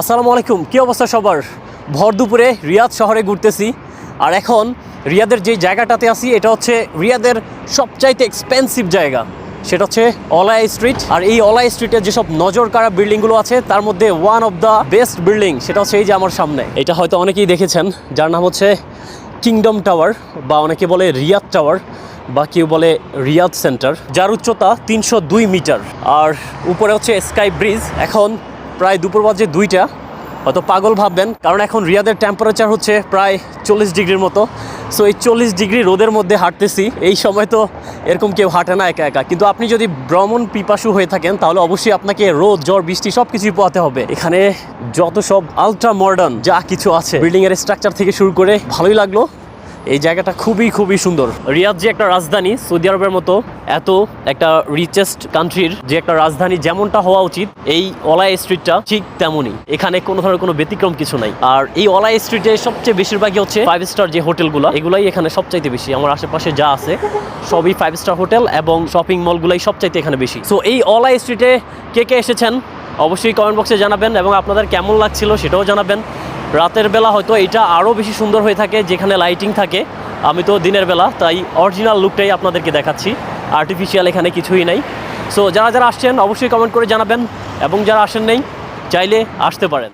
আসসালামু আলাইকুম, কী অবস্থা সবার? ভর দুপুরে রিয়াদ শহরে ঘুরতেছি। আর এখন রিয়াদের যে জায়গাটাতে আছি, এটা হচ্ছে রিয়াদের সবচাইতে এক্সপেন্সিভ জায়গা। সেটা হচ্ছে অলাই স্ট্রিট। আর এই অলাই স্ট্রিটের যেসব নজর কাড়া বিল্ডিংগুলো আছে, তার মধ্যে one of the best building সেটা হচ্ছে এই যে আমার সামনে। এটা হয়তো অনেকেই দেখেছেন, যার নাম হচ্ছে কিংডম টাওয়ার বা অনেকে বলে রিয়াদ টাওয়ার বা কেউ বলে রিয়াদ সেন্টার যার উচ্চতা তিনশো দুই মিটার। আর উপরে হচ্ছে স্কাই ব্রিজ এখন প্রায় দুপুর বাজে দুইটা। হয়তো পাগল ভাববেন, কারণ এখন রিয়াদের টেম্পারেচার হচ্ছে প্রায় চল্লিশ ডিগ্রির মতো। সো এই চল্লিশ ডিগ্রি রোদের মধ্যে হাঁটতেছি, এই সময় তো এরকম কেউ হাঁটে না একা একা। কিন্তু আপনি যদি ভ্রমণ পিপাসু হয়ে থাকেন, তাহলে অবশ্যই আপনাকে রোদ, জ্বর, বৃষ্টি সব কিছুই পোয়াতে হবে। এখানে যত সব আলট্রা মডার্ন যা কিছু আছে বিল্ডিং এর স্ট্রাকচার থেকে শুরু করে ভালোই লাগল। এই জায়গাটা খুবই খুবই সুন্দর। রিয়াদ যে একটা রাজধানী সৌদি আরবের মতো, এত একটা রিচেস্ট কান্ট্রির যে একটা রাজধানী যেমনটা হওয়া উচিত, এই অলাই স্ট্রিটটা ঠিক তেমনই। এখানে কোনো ধরনের কোনো ব্যতিক্রম কিছু নাই। আর এই অলাই স্ট্রিটে সবচেয়ে বেশিরভাগই হচ্ছে ফাইভ স্টার যে হোটেলগুলো, এগুলাই এখানে সবচাইতে বেশি। আমার আশেপাশে যা আছে, সবই ফাইভ স্টার হোটেল এবং শপিং মলগুলাই সবচাইতে এখানে বেশি। সো এই অলাই স্ট্রিটে কে কে এসেছেন, অবশ্যই কমেন্ট বক্সে জানাবেন এবং আপনাদের কেমন লাগছিল সেটাও জানাবেন। রাতের বেলা হয়তো এটা আরও বেশি সুন্দর হয়ে থাকে, যেখানে লাইটিং থাকে। আমি তো দিনের বেলা, তাই অরিজিনাল লুকটাই আপনাদেরকে দেখাচ্ছি। আর্টিফিশিয়াল এখানে কিছুই নাই। সো যারা যারা আসছেন, অবশ্যই কমেন্ট করে জানাবেন। এবং যারা আসেন নেই, চাইলে আসতে পারেন।